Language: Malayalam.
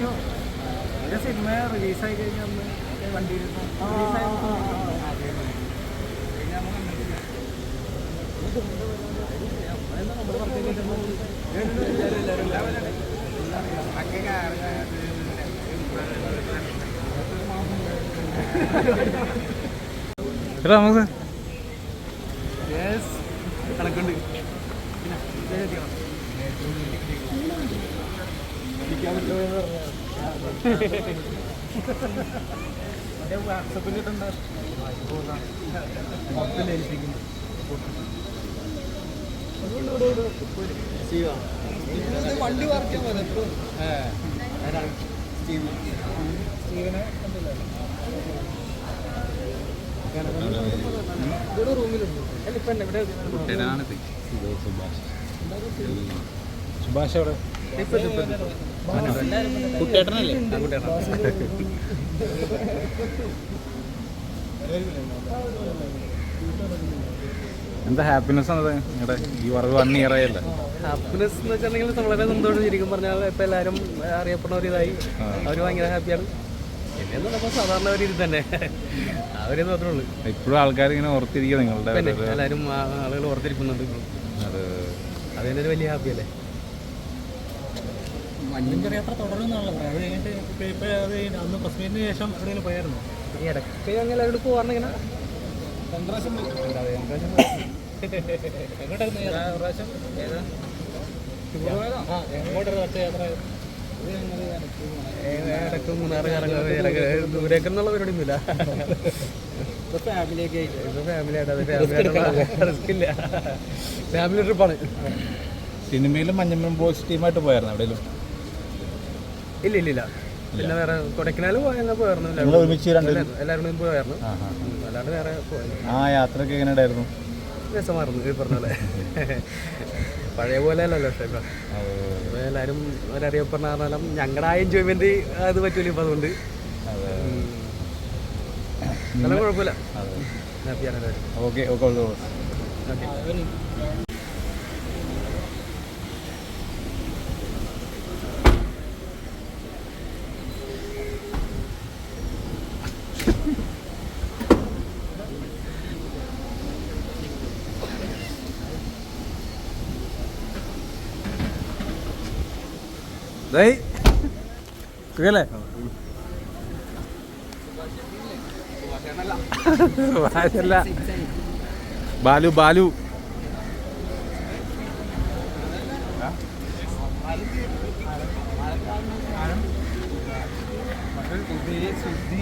വിളിക്കോ ഒരു സിനിമ റിലീസായി കഴിഞ്ഞാൽ ഒന്ന് വണ്ടിയിൽ എടാ നമുക്ക് കണക്കുണ്ട്. വാട്സപ്പിൽ കിട്ടണ്ട വണ്ടി സ്റ്റീവനെ കണ്ടില്ല ഇവിടെ റൂമിലുണ്ട് അല്ല ഇപ്പൊ ഇവിടെ കുട്ടനാണിത് സുഭാഷ് അവിടെ കുട്ടേട്ടനല്ലേ എന്താ ഹാപ്പിനെസ് ആണ് നിങ്ങളുടെ ഈ വർക്ക് വൺ ഇയർ ആയല്ലേ? ഹാപ്പിനെസ് എന്ന് വെച്ചിട്ടുണ്ടെങ്കിൽ വളരെ സന്തോഷം ശരിക്കും പറഞ്ഞാൽ ഇപ്പൊ എല്ലാവരും അറിയപ്പെടുന്ന ഒരു ഇതായി. അവർ അവർ ഭയങ്കര ഹാപ്പിയാണ് പിന്നെ സാധാരണ ഒരു ഇത് തന്നെ. അവരെ മാത്രമേ ഉള്ളൂ. ഇപ്പോഴും ആൾക്കാർ ഇങ്ങനെ ഓർത്തിരിക്കുക നിങ്ങളുടെ എല്ലാവരും ആളുകൾ ഓർത്തിരിക്കുന്നുണ്ട് ഇപ്പോഴും. അത്. അത് തന്നെ ഒരു വലിയ ഹാപ്പി അല്ലേ മഞ്ഞിന്റെ യാത്ര തുടരുമെന്നാണല്ലോ അത് കഴിഞ്ഞിട്ട് ഇപ്പം ഇപ്പം അത് അന്ന് പ്രസ് മീറ്റിന് ശേഷം എവിടെയെങ്കിലും പോയായിരുന്നു? ഈ ഇടയ്ക്ക് അങ്ങനെ എല്ലാവരും പോകാറുണ്ട് ഇങ്ങനെ? എങ്ങോട്ടായിരുന്നു യാത്ര? പ്രാവശ്യം. ഏതാ? ആ എങ്ങോട്ടായിരുന്നു അടുത്ത യാത്ര? ഇടയ്ക്ക് മൂന്നാറ് കറങ്ങുക ഇടയ്ക്ക് ദൂരേക്കെന്നുള്ള പരിപാടിയൊന്നുമില്ല. ഫാമിലിയൊക്കെ ആയിട്ട് ഇപ്പൊ ഫാമിലി ആയിട്ട് അത് ഫാമിലി റിസ്ക് ഇല്ല. ഫാമിലി ട്രിപ്പാണ് സിനിമയിലും മഞ്ഞമ്മ പോസിറ്റീവായിട്ട് പോയായിരുന്നു എവിടെയെങ്കിലും ഇല്ല ഇല്ല ഇല്ല. പിന്നെ വേറെ കൊടൈക്കനാൽ പോയാൽ പോയായിരുന്നു. നിങ്ങൾ ഒരുമിച്ച് രണ്ട് എല്ലാവരും- കൂടി പോയായിരുന്നു. അല്ലാണ്ട് വേറെ ആ യാത്രയൊക്കെ എങ്ങനെ ഉണ്ടായിരുന്നു രസമായിരുന്നു ഈ പറഞ്ഞ പോലെ. പഴയ പോലെ അല്ലല്ലോ പക്ഷേ ഇപ്പം. എല്ലാവരും ഒരറിയ പറഞ്ഞാലും ഞങ്ങളുടെ ആ എൻജോയ്മെന്റ് അത് പറ്റൂല ഇപ്പം അതുകൊണ്ട്. അത്. നല്ല കുഴപ്പമില്ല. ഓക്കെ. ഓക്കെ. സുഖല്ലേ? സുഭാഷല്ല ബാലു ബാലു. ശുദ്ധി